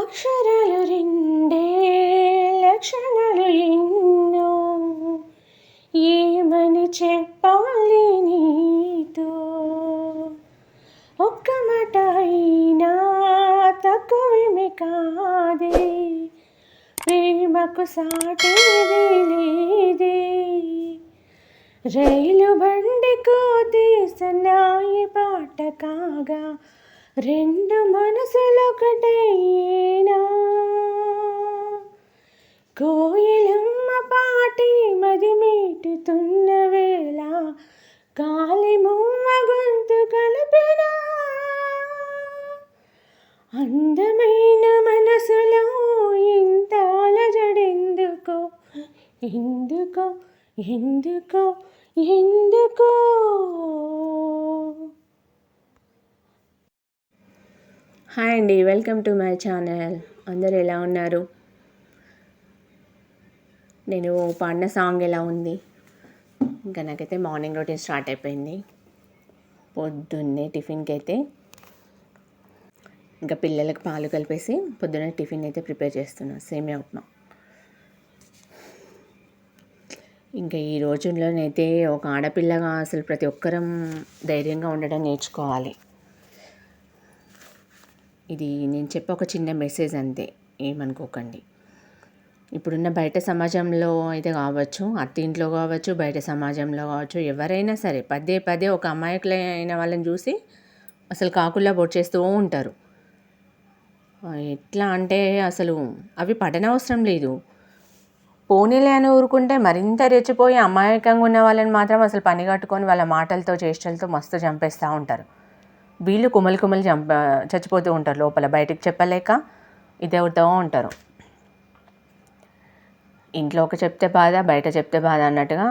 అక్షరాలు రెండే లక్షణాలు ఎన్నో. ఏమని చెప్పాలి నీతో? ఒక్క మాట అయినా తక్కువేమి కాదే. ప్రేమకు సాటేది లేదే. రైలు బండి కోతి సన్నాయి పాట కాగా రెండు మనసులొకటైనా కోయిలమ్మ పాటి మది మీటుతున్న వేళ గాలి మువ్వ గొంతు కలిపిన? అందమైన మనసులో ఇంత అలజడెందుకో ఎందుకో ఎందుకో ఎందుకో? హాయ్ అండి వెల్కమ్ టు మై ఛానల్. అందరు ఎలా ఉన్నారు? నేను పాడిన సాంగ్ ఎలా ఉంది? ఇంకా నాకైతే మార్నింగ్ రొటీన్ స్టార్ట్ అయిపోయింది. పొద్దున్నే టిఫిన్కి అయితే ఇంకా పిల్లలకు పాలు కలిపేసి పొద్దున్నే టిఫిన్ అయితే ప్రిపేర్ చేస్తున్నాను సేమియా ఉప్మా. ఇంకా ఈ రోజుల్లోనైతే ఒక ఆడపిల్లగా అసలు ప్రతి ఒక్కరం ధైర్యంగా ఉండడం నేర్చుకోవాలి. ఇది నేను చెప్పే ఒక చిన్న మెసేజ్ అంతే ఏమనుకోకండి. ఇప్పుడున్న బయట సమాజంలో అయితే కావచ్చు అత్తింట్లో కావచ్చు బయట సమాజంలో కావచ్చు ఎవరైనా సరే పదే పదే ఒక అమాయకులైన వాళ్ళని చూసి అసలు కాకుల్లా చేస్తూ ఉంటారు. ఎట్లా అంటే అసలు అవి పడనవసరం లేదు. పోనీలే అని ఊరుకుంటే మరింత రెచ్చిపోయి అమాయకంగా ఉన్న వాళ్ళని మాత్రం అసలు పని కట్టుకొని వాళ్ళ మాటలతో చేష్టలతో మస్తు చంపేస్తూ ఉంటారు. వీళ్ళు కుమలి కుమలి చంప చచ్చిపోతూ ఉంటారు లోపల. బయటకు చెప్పలేక ఇదవుతూ ఉంటారు. ఇంట్లో ఒక చెప్తే బాధ బయట చెప్తే బాధ అన్నట్టుగా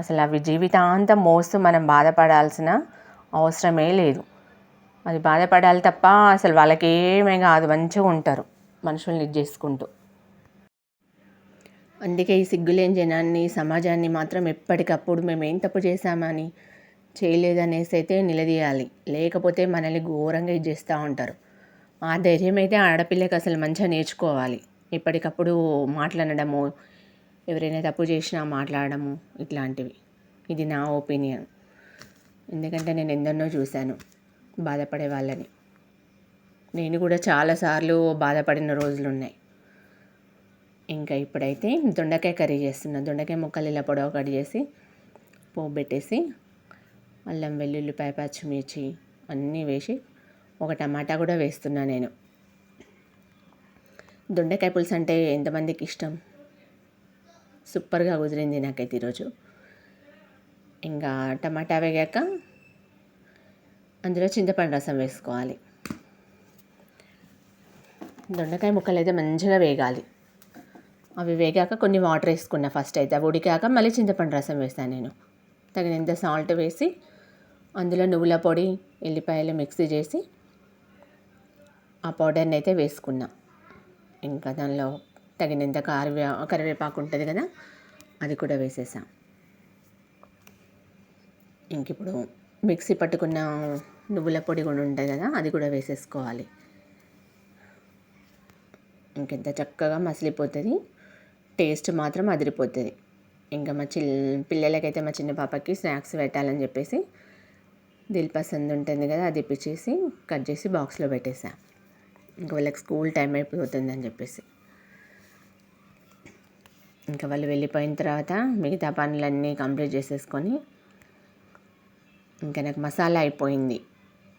అసలు అవి జీవితాంతం మోస్తూ మనం బాధపడాల్సిన అవసరమే లేదు. అది బాధపడాలి తప్ప అసలు వాళ్ళకి ఏమే కాదు మంచిగా ఉంటారు మనుషుల్ని ఇది చేసుకుంటూ. అందుకే ఈ సిగ్గులేని జనాన్ని సమాజాన్ని మాత్రం ఎప్పటికప్పుడు మేము ఏం తప్పు చేశామని చేయలేదనేసి అయితే నిలదీయాలి. లేకపోతే మనల్ని ఘోరంగా ఇది చేస్తూ ఉంటారు. ఆ ధైర్యం అయితే ఆడపిల్లకి అసలు మంచిగా నేర్చుకోవాలి. ఎప్పటికప్పుడు మాట్లాడడము ఎవరైనా తప్పు చేసినా మాట్లాడము ఇట్లాంటివి. ఇది నా ఒపీనియన్. ఎందుకంటే నేను ఎందరినో చూశాను బాధపడే వాళ్ళని. నేను కూడా చాలాసార్లు బాధపడిన రోజులు ఉన్నాయి ఇంకా ఇప్పుడైతే దొండకాయ కర్రీ చేస్తున్నా. దొండకాయ ముక్కలు ఇలా పొడవ కట్ చేసి పోపు పెట్టేసి అల్లం వెల్లుల్లిపాయ పచ్చిమిర్చి అన్నీ వేసి ఒక టమాటా కూడా వేస్తున్నా నేను. దొండకాయ పులుసు అంటే ఎంతమందికి ఇష్టం? సూపర్గా కుదిరింది నాకైతే ఈరోజు. ఇంకా టమాటా వేగాక అందులో చింతపండు రసం వేసుకోవాలి. దొండకాయ ముక్కలు అయితే మంచిగా వేగాలి. అవి వేగాక కొన్ని వాటర్ వేసుకున్నా ఫస్ట్ అయితే. అవి ఉడికాక మళ్ళీ చింతపండు రసం వేస్తాను నేను. తగినంత సాల్ట్ వేసి అందులో నువ్వుల పొడి ఎల్లిపాయలు మిక్సీ చేసి ఆ పౌడర్ని అయితే వేసుకున్నా. ఇంకా దానిలో తగినంత కరివే కరివేపాకు ఉంటుంది కదా అది కూడా వేసేసాం. ఇంక ఇప్పుడు మిక్సీ పట్టుకున్న నువ్వుల పొడి కూడా ఉంటుంది కదా అది కూడా వేసేసుకోవాలి. ఇంకెంత చక్కగా మసిలిపోతుంది టేస్ట్ మాత్రం అదిరిపోతుంది. ఇంకా మా చిల్ పిల్లలకైతే మా చిన్న పాపకి స్నాక్స్ పెట్టాలని చెప్పేసి దిల్ పసంద్ ఉంటుంది కదా అది ఇప్పించేసి కట్ చేసి బాక్స్లో పెట్టేసా. ఇంకా వాళ్ళకి స్కూల్ టైం అయిపోతుందని చెప్పేసి. ఇంకా వాళ్ళు వెళ్ళిపోయిన తర్వాత మిగతా పనులన్నీ కంప్లీట్ చేసేసుకొని ఇంకా నాకు మసాలా అయిపోయింది.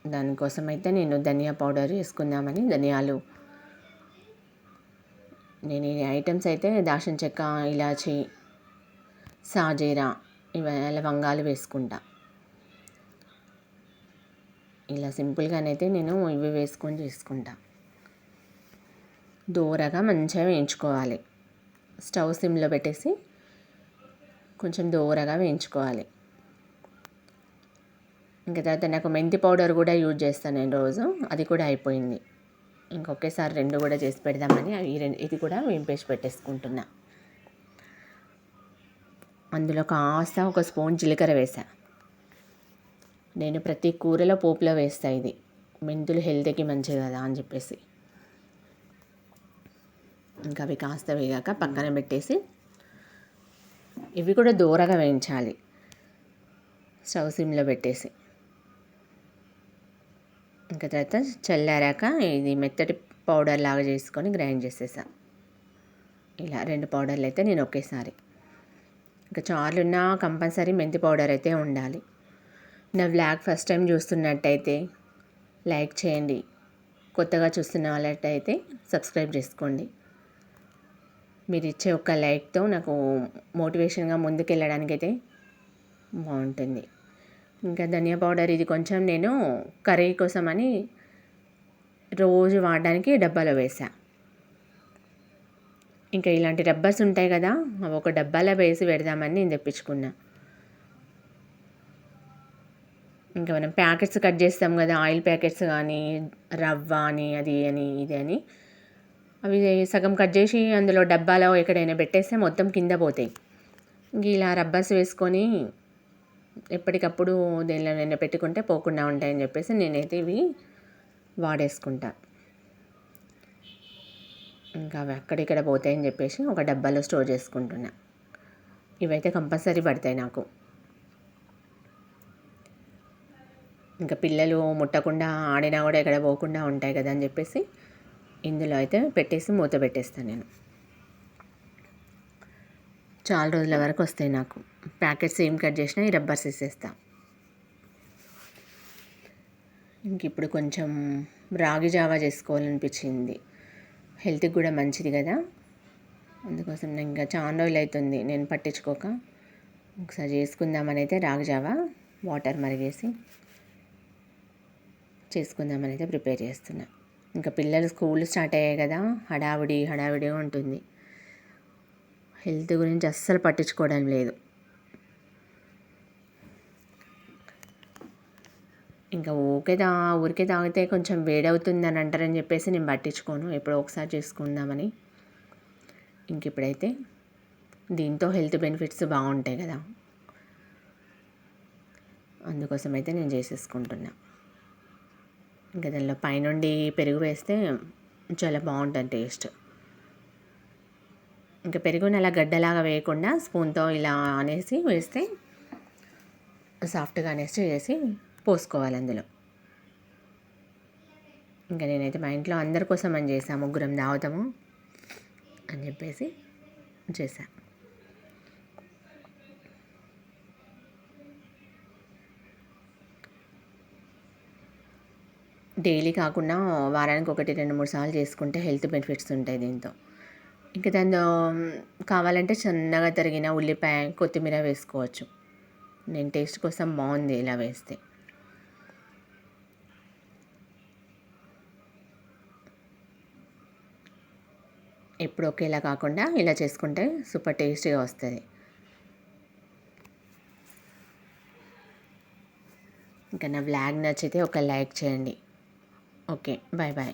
దానికోసం అయితే నేను ధనియా పౌడర్ వేసుకుందామని ధనియాలు. నేను ఈ ఐటమ్స్ అయితే దాల్చిన చెక్క ఇలాచి సాజీరా ఇవ లవంగాలు వేసుకుంటా. ఇలా సింపుల్గానైతే నేను ఇవి వేసుకొని చేసుకుంటా దూరగా మంచిగా వేయించుకోవాలి. స్టవ్ సిమ్లో పెట్టేసి కొంచెం దూరగా వేయించుకోవాలి. ఇంకా తర్వాత నాకు మెంతి పౌడర్ కూడా యూజ్ చేస్తాను నేను రోజు. అది కూడా అయిపోయింది. ఇంకొకేసారి రెండు కూడా చేసి పెడదామని ఈ రెండు ఇది కూడా వేంపేసి పెట్టేసుకుంటున్నా. అందులో కాస్త ఒక స్పూన్ జీలకర్ర వేసా. నేను ప్రతి కూరలో పోపులో వేస్తా ఇది. మెంతులు హెల్త్కి మంచిది కదా అని చెప్పేసి. ఇంకా అవి కాస్త వేగాక పక్కన పెట్టేసి ఇవి కూడా దూరగా వేయించాలి. స్టవ్ సిమ్లో పెట్టేసి. ఇంకా తర్వాత చల్లారాక ఇది మెత్తటి పౌడర్ లాగా చేసుకొని గ్రైండ్ చేసేసా. ఇలా రెండు పౌడర్లు అయితే నేను ఒకేసారి. ఇంకా చారులున్నా కంపల్సరీ మెంతి పౌడర్ అయితే ఉండాలి. నా వ్లాగ్ ఫస్ట్ టైం చూస్తున్నట్టయితే లైక్ చేయండి. కొత్తగా చూస్తున్న వాళ్ళట్టయితే సబ్స్క్రైబ్ చేసుకోండి. మీరు ఇచ్చే ఒక లైక్తో నాకు మోటివేషన్గా ముందుకెళ్ళడానికి అయితే బాగుంటుంది. ఇంకా ధనియా పౌడర్ ఇది కొంచెం నేను కర్రీ కోసం అని రోజు వాడడానికి డబ్బాలో వేసా ఇంకా ఇలాంటి డబ్బాస్ ఉంటాయి కదా అవి ఒక డబ్బాలో వేసి పెడదామని నేను తెప్పించుకున్నా. ఇంకా మనం ప్యాకెట్స్ కట్ చేస్తాం కదా ఆయిల్ ప్యాకెట్స్ కానీ రవ్వ అని అది అని ఇది అని. అవి సగం కట్ చేసి అందులో డబ్బాలో ఎక్కడైనా పెట్టేస్తే మొత్తం కింద పోతాయి. ఇంక ఇలా రబ్బర్స్ వేసుకొని ఎప్పటికప్పుడు దేనిలో నేను పెట్టుకుంటే పోకుండా ఉంటాయని చెప్పేసి నేనైతే ఇవి వాడేసుకుంటా. ఇంకా అవి అక్కడిక్కడ పోతాయని చెప్పేసి ఒక డబ్బాలో స్టోర్ చేసుకుంటున్నా. ఇవైతే కంపల్సరీ పడతాయి నాకు. ఇంకా పిల్లలు ముట్టకుండా ఆడినా కూడా ఎక్కడ పోకుండా ఉంటాయి కదా అని చెప్పేసి ఇందులో అయితే పెట్టేసి మూత పెట్టేస్తాను నేను. చాలా రోజుల వరకు వస్తాయి నాకు. ప్యాకెట్స్ ఏం కట్ చేసినా ఈ రబ్బర్స్ వేసేస్తా. ఇంక ఇప్పుడు కొంచెం రాగి జావా చేసుకోవాలనిపించింది. హెల్త్కి కూడా మంచిది కదా. అందుకోసం నేను ఇంకా చాలా రోజులు అవుతుంది నేను పట్టించుకోక. ఒకసారి చేసుకుందామని అయితే రాగి జావా వాటర్ మరిగేసి. చేసుకుందామని అయితే ప్రిపేర్ చేస్తున్నా. ఇంకా పిల్లలు స్కూల్ స్టార్ట్ అయ్యాయి కదా హడావిడి హడావిడి ఉంటుంది. హెల్త్ గురించి అస్సలు పట్టించుకోవడం లేదు. ఇంకా ఊరికే తా ఊరికే తాగితే కొంచెం వేడవుతుంది అని అంటారని చెప్పేసి నేను పట్టించుకోను. ఎప్పుడో ఒకసారి చేసుకుందామని. ఇంక ఇప్పుడైతే దీంతో హెల్త్ బెనిఫిట్స్ బాగుంటాయి కదా. అందుకోసం అయితే నేను చేసేసుకుంటున్నా. ఇంకా దానిలో పైనుండి పెరుగు వేస్తే చాలా బాగుంటుంది టేస్ట్. ఇంకా పెరుగుని అలా గడ్డలాగా వేయకుండా స్పూన్తో ఇలా అనేసి వేస్తే సాఫ్ట్గా అనేసి చేసి పోసుకోవాలి అందులో. ఇంకా నేనైతే మా ఇంట్లో అందరి కోసం అని చేసాను ముగ్గురం తాగుతాము అని చెప్పేసి చేశాను డైలీ కాకుండా వారానికి ఒకటి రెండు మూడు సార్లు చేసుకుంటే హెల్త్ బెనిఫిట్స్ ఉంటాయి దీంతో. ఇంకా దానిలో కావాలంటే చిన్నగా తరిగిన ఉల్లిపాయ కొత్తిమీర వేసుకోవచ్చు. నేను టేస్ట్ కోసం బాగుంది ఇలా వేస్తే. ఎప్పుడు ఒకేలా కాకుండా ఇలా చేసుకుంటే సూపర్ టేస్టీగా వస్తుంది. ఇంకా నా బ్లాగ్ నచ్చితే ఒక లైక్ చేయండి. Okay bye bye.